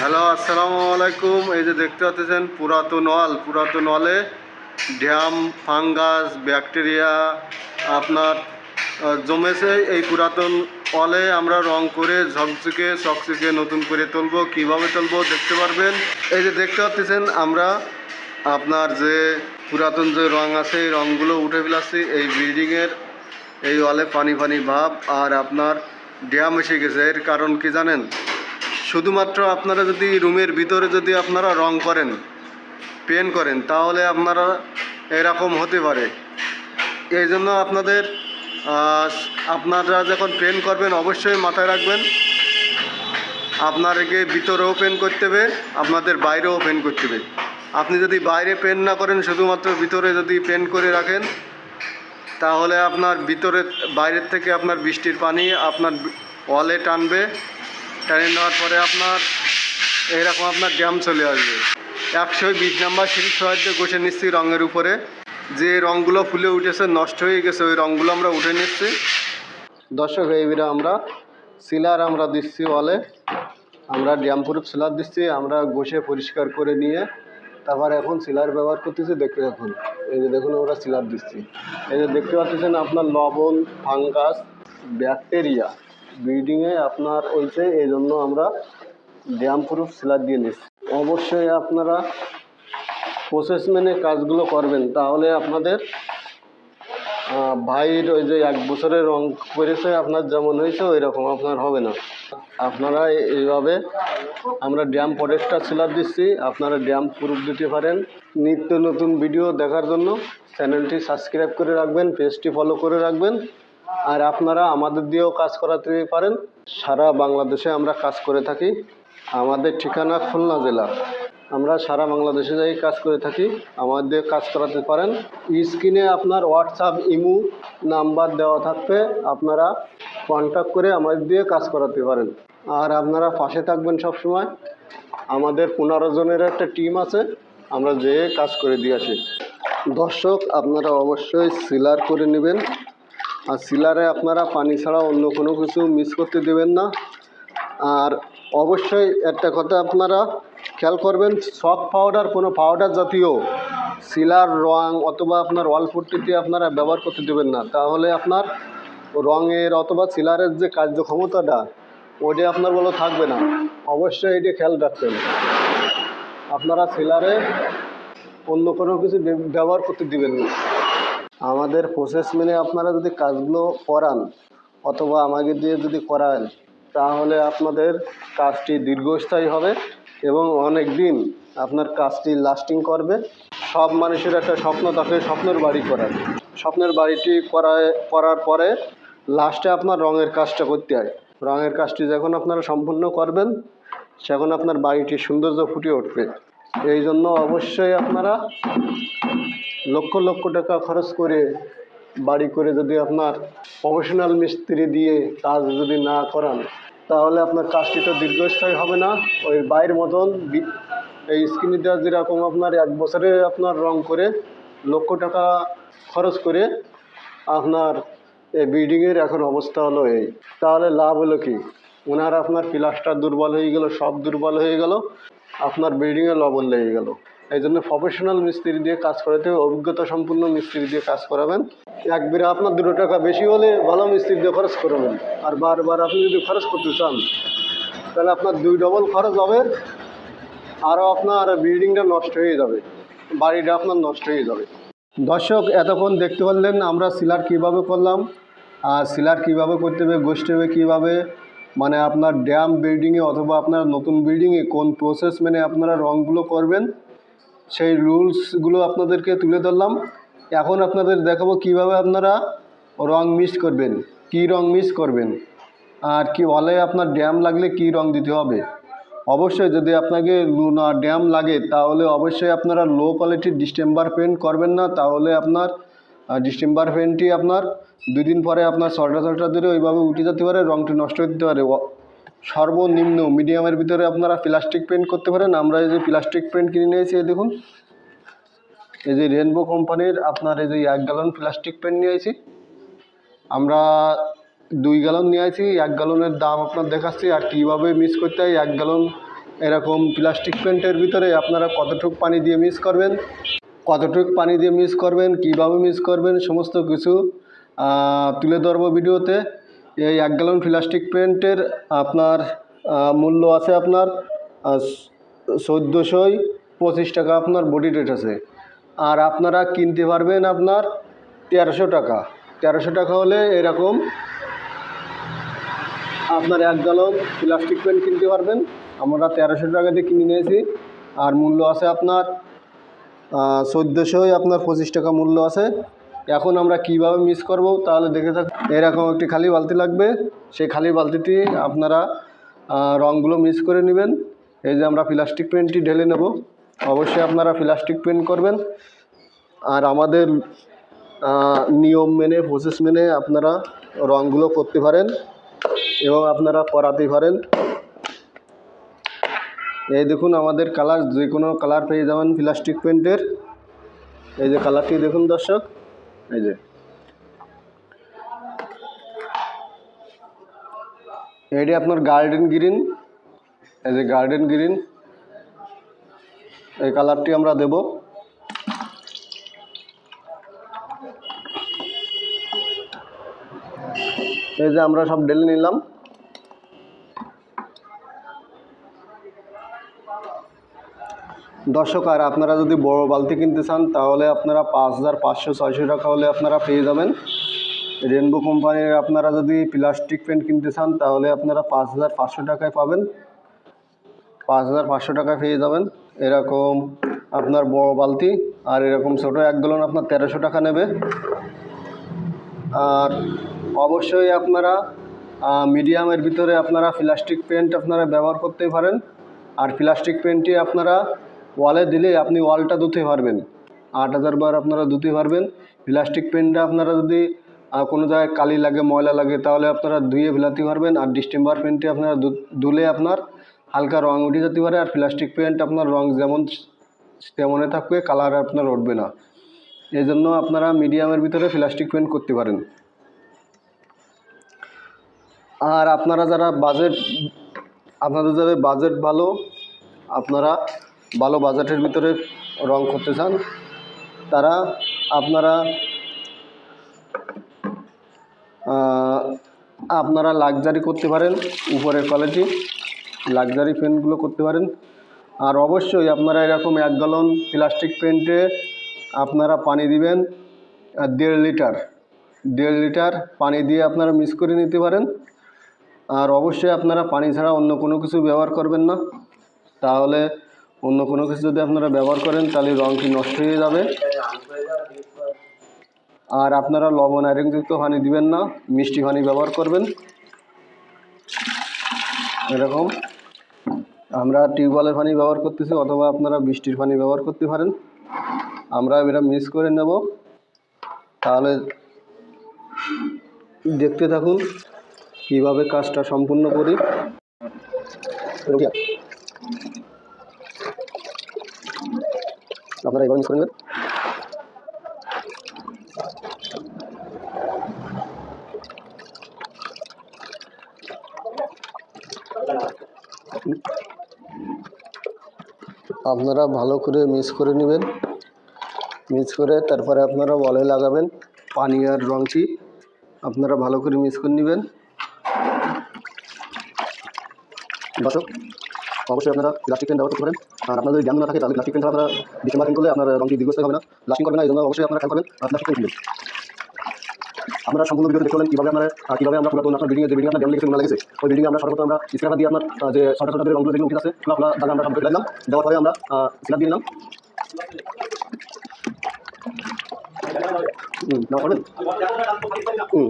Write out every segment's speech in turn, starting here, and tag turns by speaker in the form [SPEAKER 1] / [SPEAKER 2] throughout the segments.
[SPEAKER 1] Hello, আসসালামু আলাইকুম। এই যে দেখতে পাচ্ছেন, পুরাতন ওয়াল। পুরাতন ওয়ালে ড্যাম, ফাঙ্গাস, ব্যাকটেরিয়া আপনার জমেছে। এই পুরাতন ওয়ালে আমরা রং করে ঝকঝকে, চকচকে নতুন করে তুলবো। কীভাবে তুলবো দেখতে পারবেন? এই যে দেখতে পাচ্ছেন, আমরা আপনার যে পুরাতন যে রং আছে, এই রঙগুলো উঠে ফেলাচ্ছি এই বিল্ডিংয়ের এই ওয়ালে পানি পানি ভাব আর আপনার ড্যাম এসে গেছে। এর কারণ কি জানেন? শুধুমাত্র আপনারা যদি রুমের ভিতরে যদি আপনারা রং করেন, পেন করেন, তাহলে আপনারা এরকম হতে পারে। এই জন্য আপনাদের আপনারা যখন পেন করবেন, অবশ্যই মাথায় রাখবেন। আপনাদেরকে ভিতরেও পেন করতে হবে, আপনাদের বাইরেও পেন করতে হবে। আপনি যদি বাইরে পেন না করেন, শুধুমাত্র ভিতরে যদি পেন করে রাখেন, তাহলে আপনার ভিতরে, বাইরের থেকে আপনার বৃষ্টির পানি আপনার ওয়ালে টানবে। টেনে নেওয়ার পরে আপনার এরকম আপনার ড্যাম চলে আসবে। একশো বিশ নাম্বার সিঁড়ির সাহায্যে ঘষে নিচ্ছি রঙের উপরে। যে রঙগুলো ফুলে উঠেছে, নষ্ট হয়ে গেছে, ওই রঙগুলো আমরা উঠে নিচ্ছি। দর্শক এইবারে আমরা সিলার আমরা দিচ্ছি ওয়ালে আমরা ড্যাম প্রুফ সিলার দিচ্ছি, আমরা ঘষে পরিষ্কার করে নিয়ে তারপর এখন সিলার ব্যবহার করতেছি, দেখতে এখন এই যে দেখুন, আমরা সিলার দিচ্ছি। এই যে দেখতে পাচ্ছেন আপনার লবণ, ফাঙ্গাস, ব্যাকটেরিয়া। ব্রিডিংয়ে আপনার হয়েছে এই জন্য আমরা ড্যাম প্রুফ সিলার দিয়ে নিচ্ছি। অবশ্যই আপনারা প্রসেস মেনে কাজগুলো করবেন, তাহলে আপনাদের ভাইয়ের ওই যে এক বছরের রং করেছে, আপনার যেমন হয়েছে ওই রকম আপনার হবে না। আপনারা এইভাবে আমরা ড্যাম প্রোডাক্টটা সিলার দিচ্ছি, আপনারা ড্যাম প্রুফ দিতে পারেন। নিত্য নতুন ভিডিও দেখার জন্য চ্যানেলটি সাবস্ক্রাইব করে রাখবেন পেজটি ফলো করে রাখবেন। আর আপনারা আমাদের দিয়েও কাজ করাতে পারেন। সারা বাংলাদেশে আমরা কাজ করে থাকি। আমাদের ঠিকানা খুলনা জেলা। আমরা সারা বাংলাদেশে যাই কাজ করে থাকি। আমাদের কাজ করাতে পারেন। স্ক্রিনে আপনার হোয়াটসঅ্যাপ ইমু নাম্বার দেওয়া থাকবে। আপনারা কন্ট্যাক্ট করে আমাদের দিয়ে কাজ করাতে পারেন। আর আপনারা পাশে থাকবেন সব সময় আমাদের পনেরো জনের একটা টিম আছে। আমরা যেয়ে কাজ করে দিয়ে আসি। দর্শক, আপনারা অবশ্যই সিলার করে নেবেন। আর সিলারে আপনারা পানি ছাড়া অন্য কোনো কিছু মিক্স করতে দেবেন না। আর অবশ্যই একটা কথা আপনারা খেয়াল করবেন সফট পাউডার কোনো পাউডার জাতীয় সিলার রং অথবা আপনার ওয়াল পুট্টিতে আপনারা ব্যবহার করতে দেবেন না। তাহলে আপনার রঙের অথবা সিলারের যে কার্যক্ষমতাটা ওটা আপনার বলে থাকবে না। অবশ্যই এটা খেয়াল রাখবেন। আপনারা সিলারে অন্য কোনো কিছু ব্যবহার করতে দিবেন না। আমাদের প্রসেস মেনে আপনারা যদি কাজগুলো করান অথবা আমাকে দিয়ে যদি করান, তাহলে আপনাদের কাজটি দীর্ঘস্থায়ী হবে এবং অনেক দিন আপনার কাজটি লাস্টিং করবে। সব মানুষের একটা স্বপ্ন থাকে স্বপ্নের বাড়ি করার। স্বপ্নের বাড়িটি করায়, করার পরে লাস্টে আপনার রঙের কাজটা করতে হয়। রঙের কাজটি যখন আপনারা সম্পূর্ণ করবেন সেখন আপনার বাড়িটি সৌন্দর্য ফুটে উঠবে। এই জন্য অবশ্যই আপনারা লক্ষ লক্ষ টাকা খরচ করে বাড়ি করে যদি আপনার প্রফেশনাল মিস্ত্রি দিয়ে কাজ যদি না করান, তাহলে আপনার কাজটি তো দীর্ঘস্থায়ী হবে না। ওই বাইরের মতন এই স্ক্রিনে দেওয়া যেরকম আপনার এক বছরে আপনার রং করে লক্ষ টাকা খরচ করে আপনার এই বিল্ডিংয়ের এখন অবস্থা হলো এই। তাহলে লাভ হলো কি? ওনার আপনার প্লাস্টার দুর্বল হয়ে গেল, সব দুর্বল হয়ে গেল, আপনার বিল্ডিংয়ে লবণ লেগে গেল। এই জন্য প্রফেশনাল মিস্ত্রি দিয়ে কাজ করাতে অভিজ্ঞতা সম্পূর্ণ মিস্ত্রি দিয়ে কাজ করাবেন। একবারে আপনার দুটো টাকা বেশি হলে ভালো মিস্ত্রি দিয়ে খরচ করবেন। আর বারবার আপনি যদি খরচ করতে চান, তাহলে আপনার দুই ডবল খরচ হবে, আরও আপনার বিল্ডিংটা নষ্ট হয়ে যাবে, বাড়িটা আপনার নষ্ট হয়ে যাবে। দর্শক, এতক্ষণ দেখতে পারলেন আমরা সিলার কীভাবে করলাম, আর সিলার কীভাবে করতে হবে গোষ্ঠী হবে কীভাবে মানে আপনার ড্যাম বিল্ডিংয়ে অথবা আপনার নতুন বিল্ডিংয়ে কোন প্রসেস মেনে আপনারা রঙগুলো করবেন। সেই রুলসগুলো আপনাদেরকে তুলে ধরলাম। এখন আপনাদের দেখাবো কীভাবে আপনারা রং মিক্স করবেন, কী রং মিক্স করবেন, আর কি ওয়ালে আপনার ড্যাম লাগলে কী রং দিতে হবে। অবশ্যই যদি আপনাকে লুনা ড্যাম লাগে, তাহলে অবশ্যই আপনারা লো কোয়ালিটির ডিস্টেম্বার পেন্ট করবেন না, তাহলে আপনার ডিস্টেম্বার পেন্টটি আপনার দুদিন পরে আপনার সল্টা সল্টা ধরে ওইভাবে উঠে যেতে পারে, রংটি নষ্ট হতে পারে। সর্বনিম্ন মিডিয়ামের ভিতরে আপনারা প্লাস্টিক পেন্ট করতে পারেন। আমরা এই যে প্লাস্টিক পেন্ট কিনে নিয়েছি দেখুন। এই যে রেনবো কোম্পানির আপনার এই যে এক গ্যালন প্লাস্টিক পেন্ট নিয়েছি আমরা দুই গ্যালন নিয়ে আছি এক গ্যালনের দাম আপনার দেখাচ্ছি আর কীভাবে মিক্স করতে হয়। এক গ্যালন এরকম প্লাস্টিক পেন্টের ভিতরে আপনারা কতটুক পানি দিয়ে মিক্স করবেন, কতটুক পানি দিয়ে মিক্স করবেন, কীভাবে মিক্স করবেন, সমস্ত কিছু তুলে ধরবো ভিডিওতে। এই এক গ্যালন প্লাস্টিক পেন্টের আপনার মূল্য আছে আপনার চোদ্দোশোই পঁচিশ টাকা আপনার বডি রেট আছে। আর আপনারা কিনতে পারবেন আপনার তেরোশো টাকা। তেরোশো টাকা হলে এরকম আপনার এক গ্যালন প্লাস্টিক পেন কিনতে পারবেন। আমরা তেরোশো টাকা দিয়ে কিনে নিয়েছি। আর মূল্য আছে আপনার চোদ্দোশোই আপনার পঁচিশ টাকা মূল্য আছে। এখন আমরা কীভাবে মিক্স করব, তাহলে দেখে থাক। এরকম একটি খালি বালতি লাগবে। সেই খালি বালতিতে আপনারা রঙগুলো মিক্স করে নেবেন। এই যে আমরা প্লাস্টিক পেনটি ঢেলে নেব। অবশ্যই আপনারা প্লাস্টিক পেন করবেন। আর আমাদের নিয়ম মেনে প্রসেস মেনে আপনারা রঙগুলো করতে পারেন এবং আপনারা করাতে পারেন। এই দেখুন, আমাদের কালার যে কোনো কালার পেয়ে যাবেন প্লাস্টিক পেন্টের এই যে কালারটি দেখুন দর্শক। এই যে। এটি আপনার গার্ডেন গ্রিন এই যে গার্ডেন গ্রিন এই কালারটি আমরা দেব। এই যে আমরা সব ডেলে নিলাম। দর্শক, আর আপনারা যদি বড় বালতি কিনতে চান, তাহলে আপনারা পাঁচ হাজার পাঁচশো ছয়শো টাকা হলে আপনারা পেয়ে যাবেন। রেনবো কোম্পানির আপনারা যদি প্লাস্টিক পেন কিনতে চান, তাহলে আপনারা পাঁচ হাজার পাঁচশো টাকায় পাবেন। পাঁচ হাজার পাঁচশো টাকায় পেয়ে যাবেন। এরকম আপনার বড় বালতি, আর এরকম ছোটো এক গ্যালন আপনার তেরোশো টাকা নেবে। আর অবশ্যই আপনারা মিডিয়ামের ভিতরে আপনারা প্লাস্টিক পেন্ট আপনারা ব্যবহার করতে পারেন। আর প্লাস্টিক পেন্টটি আপনারা ওয়ালে দিলে আপনি ওয়ালটা ধুতে পারবেন। আট হাজার বার আপনারা ধুতে পারবেন। প্লাস্টিক পেনটা আপনারা যদি কোনো জায়গায় কালি লাগে, ময়লা লাগে, তাহলে আপনারা ধুয়ে ফেলাতে পারবেন। আর ডিস্টেম্বার পেন্টটি আপনারা ধুলে আপনার হালকা রং উঠে যেতে পারে। আর প্লাস্টিক পেন্ট আপনার রং যেমন তেমনে থাকবে, কালার আপনার উঠবে না। এই জন্য আপনারা মিডিয়ামের ভিতরে প্লাস্টিক পেন্ট করতে পারেন। আর আপনারা যারা বাজেট, আপনাদের যাদের বাজেট ভালো, আপনারা ভালো বাজেটের ভিতরে রং করতে চান, তারা আপনারা আপনারা লাক্সারি করতে পারেন, উপরের কোয়ালিটি, লাক্সারি পেন্টগুলো করতে পারেন। আর অবশ্যই আপনারা এরকম এক গ্যালন প্লাস্টিক পেন্টে আপনারা পানি দিবেন দেড় লিটার দেড় লিটার পানি দিয়ে আপনারা মিক্স করে নিতে পারেন। আর অবশ্যই আপনারা পানি ছাড়া অন্য কোনো কিছু ব্যবহার করবেন না। তাহলে অন্য কোনো কিছু যদি আপনারা ব্যবহার করেন, তাহলে রঙটি নষ্ট হয়ে যাবে? আর আপনারা লবণ আয়রনযুক্ত পানি দিবেন না, মিষ্টি পানি ব্যবহার করবেন। এরকম। আমরা টিউবওয়েলের পানি ব্যবহার করতেছি, অথবা আপনারা বৃষ্টির পানি ব্যবহার করতে পারেন। আমরা এটা মিক্স করে নেব। তাহলে দেখতে থাকুন কীভাবে কাজটা সম্পূর্ণ করি। আপনারা এবার মিক্স করে নেবেন। আপনারা ভালো করে মিক্স করে নেবেন। মিক্স করে তারপরে আপনারা বলে লাগাবেন। পানি আর রঙটি আপনারা ভালো করে মিক্স করে নেবেন। দর্শক অবশ্যই আপনারা প্লাস্টিক পেন ব্যবহার করতে পারেন। আর আপনাদের জ্ঞান না থাকে, তাহলে প্লাস্টিক পেন আপনারা ডিসেম্বার পেন করলে আপনার রঙটি দীর্ঘস্থায়ী হবে না। লাস্টিং করবে না, এই জন্য অবশ্যই আপনারা খেয়াল করবেন আর প্লাস্টিক পেন কিনবেন আপনারা সম্পূর্ণ ভিডিও দেখতে পেলেন কীভাবে আমরা কীভাবে আমরা পুরাতন আপনার বিল্ডিংয়ে যে বিল্ডিং আপনার ড্যাম লেগেছে নোংরা লেগেছে, ওই বিল্ডিংয়ে আমরা সর্বপ্রথম আমরা স্ক্রাবার দিয়ে আপনার যে ছটা ছটা রঙগুলো যেগুলো উঠে আছে? খোলা দাগে আমরা সম্পূর্ণ দিলাম। দেওয়ার পরে আমরা স্ল্যাব দিয়ে নিলাম। হুম।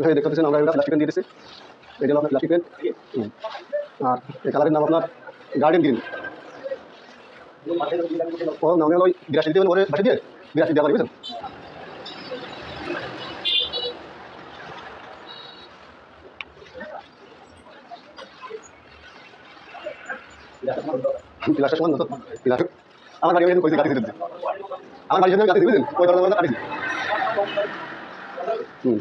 [SPEAKER 1] এই দেখতে পাচ্ছেন আমরা এটা প্লাস্টিক দিয়ে দিচ্ছি এটা আপনার প্লাস্টিক পেন আর এই কালারের নাম আপনার গার্ডেন গ্রিন আমার
[SPEAKER 2] বাড়ির সামনে আমি ওই দরজা দরজা কাটেছি হুম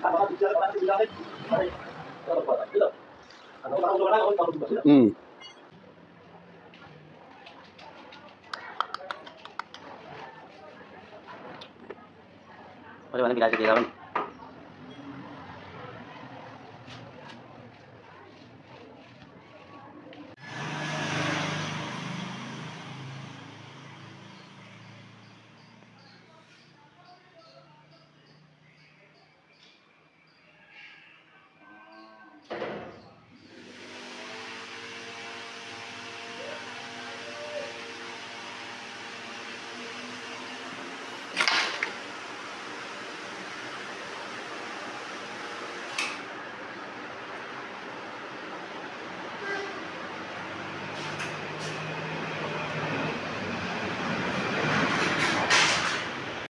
[SPEAKER 2] হুম
[SPEAKER 3] ওরে মানে বিলাসে দিয়ে যাবেন